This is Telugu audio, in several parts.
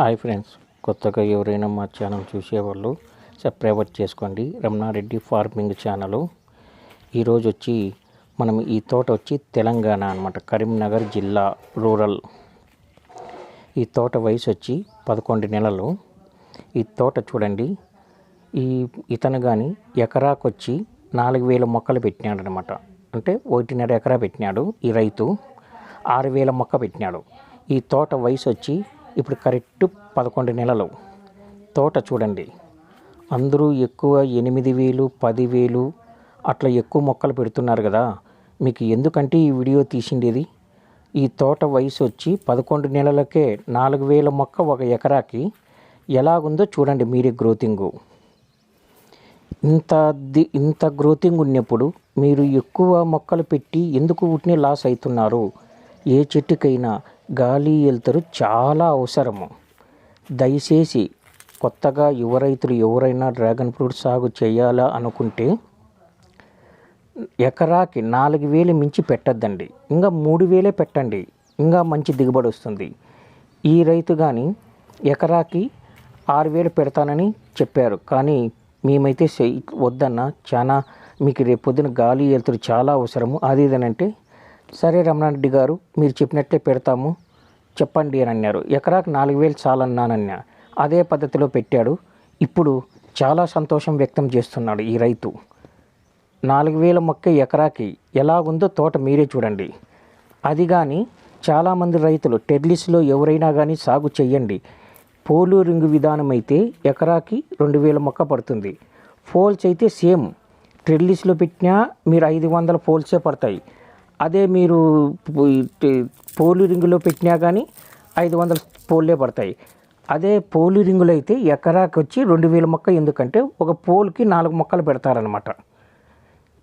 హాయ్ ఫ్రెండ్స్ కొత్తగా ఎవరైనా మా ఛానల్ చూసేవాళ్ళు సబ్స్క్రైబ్ చేసుకోండి. Ramana Reddy farming channel. ఈరోజు వచ్చి మనం ఈ తోట వచ్చి తెలంగాణ అనమాట కరీంనగర్ జిల్లా రూరల్. ఈ తోట వయసు వచ్చి పదకొండు నెలలు. ఈ తోట చూడండి ఈ ఇతను కానీ ఎకరాకు వచ్చి నాలుగు వేల మొక్కలు పెట్టినాడు అనమాట అంటే ఒకటిన్నర ఎకరా పెట్టినాడు ఈ రైతు ఆరు వేల మొక్క పెట్టినాడు. ఈ తోట వయసు వచ్చి ఇప్పుడు కరెక్ట్ పదకొండు నెలలు. తోట చూడండి. అందరూ ఎక్కువ ఎనిమిది వేలు పదివేలు అట్లా ఎక్కువ మొక్కలు పెడుతున్నారు కదా. మీకు ఎందుకంటే ఈ వీడియో తీసిండేది? ఈ తోట వయసు వచ్చి పదకొండు నెలలకే నాలుగు వేల మొక్క ఒక ఎకరాకి ఎలాగుందో చూడండి మీరే గ్రోతింగు. ఇంత ది ఇంత గ్రోతింగ్ ఉన్నప్పుడు మీరు ఎక్కువ మొక్కలు పెట్టి ఎందుకు వీటిని లాస్ అవుతున్నారు ఏ చెట్టుకైనా గాలి ఎలుతురు చాలా అవసరము. దయచేసి కొత్తగా యువ రైతులు ఎవరైనా డ్రాగన్ ఫ్రూట్ సాగు చేయాలా అనుకుంటే ఎకరాకి నాలుగు వేలు మించి పెట్టద్దండి. ఇంకా మూడు వేలే పెట్టండి. ఇంకా మంచి దిగుబడి వస్తుంది. ఈ రైతు కానీ ఎకరాకి ఆరు వేలు పెడతానని చెప్పారు. కానీ మేమైతే వద్దన్న చాలా మీకు రేపు పొద్దున గాలి ఎలుతురు చాలా అవసరము. అది ఇదనంటే సరే రమణారెడ్డి గారు మీరు చెప్పినట్టే పెడతాము. చెప్పండి అని అన్నారు. ఎకరాకి నాలుగు వేలు చాలన్నానన్నా. అదే పద్ధతిలో పెట్టాడు. ఇప్పుడు చాలా సంతోషం వ్యక్తం చేస్తున్నాడు ఈ రైతు. నాలుగు వేల మొక్క ఎకరాకి ఎలా ఉందో తోట మీరే చూడండి. అది కానీ చాలామంది రైతులు టెర్లిస్లో ఎవరైనా కానీ సాగు చేయండి పోలు రింగు విధానం అయితే ఎకరాకి రెండు వేల మొక్క పడుతుంది. ఫోల్స్ అయితే సేమ్. టెర్లిస్లో పెట్టినా మీరు ఐదు వందల ఫోల్సే పడతాయి. అదే మీరు పోలి రింగులో పెట్టినా కానీ ఐదు వందల పోల్లే పడతాయి. అదే పోలి రింగులు అయితే ఎకరాకి వచ్చి రెండు వేల మొక్క ఎందుకంటే ఒక పోల్కి నాలుగు మొక్కలు పెడతారనమాట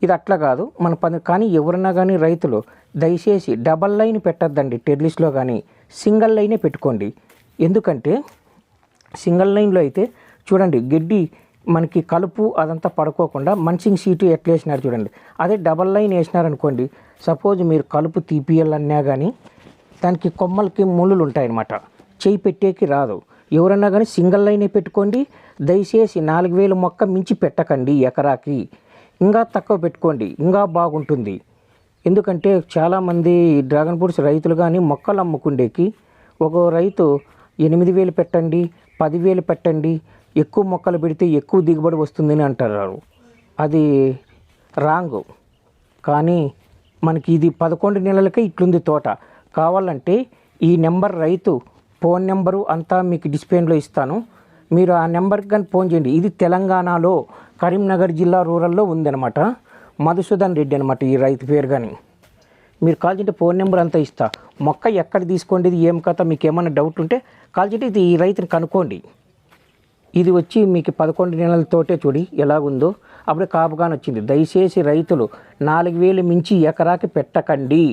ఇది అట్లా కాదు. మన పని కానీ ఎవరన్నా కానీ రైతులు దయచేసి డబల్ లైన్ పెట్టద్దండి టెర్లిస్లో కానీ సింగిల్ లైనే పెట్టుకోండి. ఎందుకంటే సింగిల్ లైన్లో అయితే చూడండి గడ్డి మనకి కలుపు అదంతా పడుకోకుండా మంచింగ్ సీటు ఎట్లా వేసినారు చూడండి. అదే డబల్ లైన్ వేసినారనుకోండి సపోజ్ మీరు కలుపు తీపియాలన్నా కానీ దానికి కొమ్మలకి ముళ్ళులు ఉంటాయన్నమాట. చేయి పెట్టేకి రాదు. ఎవరన్నా కానీ సింగిల్ లైనే పెట్టుకోండి దయచేసి నాలుగు వేల మొక్క మించి పెట్టకండి ఎకరాకి. ఇంకా తక్కువ పెట్టుకోండి ఇంకా బాగుంటుంది. ఎందుకంటే చాలామంది డ్రాగన్ ఫ్రూట్స్ రైతులు కానీ మొక్కలు అమ్ముకుండేకి ఒక రైతు ఎనిమిది వేలు పెట్టండి పదివేలు పెట్టండి ఎక్కువ మొక్కలు పెడితే ఎక్కువ దిగుబడి వస్తుందని అంటారు. అది రాంగ్. కానీ మనకి ఇది పదకొండు నెలలకే ఇట్లుంది తోట. కావాలంటే ఈ నెంబర్ రైతు ఫోన్ నెంబరు అంతా మీకు డిస్ప్లేలో ఇస్తాను. మీరు ఆ నెంబర్కి కానీ ఫోన్ చేయండి. ఇది తెలంగాణలో కరీంనగర్ జిల్లా రూరల్లో ఉందన్నమాట. మధుసూదన్ రెడ్డి అనమాట ఈ రైతు పేరు కానీ. మీరు కాల్ చేయండి ఫోన్ నెంబర్ అంతా ఇస్తా. మొక్క ఎక్కడ తీసుకోండి ఇది ఏం కథ మీకు ఏమైనా డౌట్ ఉంటే కాల్ చేయండి. ఇది ఈ రైతుని కనుక్కోండి. ఇది వచ్చి మీకు పదకొండు నెలలతోటే చూడి ఎలాగుందో. అప్పుడే కాపుగాని వచ్చింది. దయచేసి రైతులు నాలుగు వేలు మించి ఎకరాకి పెట్టకండి.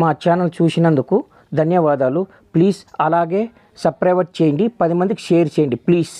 మా ఛానల్ చూసినందుకు ధన్యవాదాలు. ప్లీజ్ అలాగే సబ్స్క్రైబ్ చేయండి. పది మందికి షేర్ చేయండి. ప్లీజ్.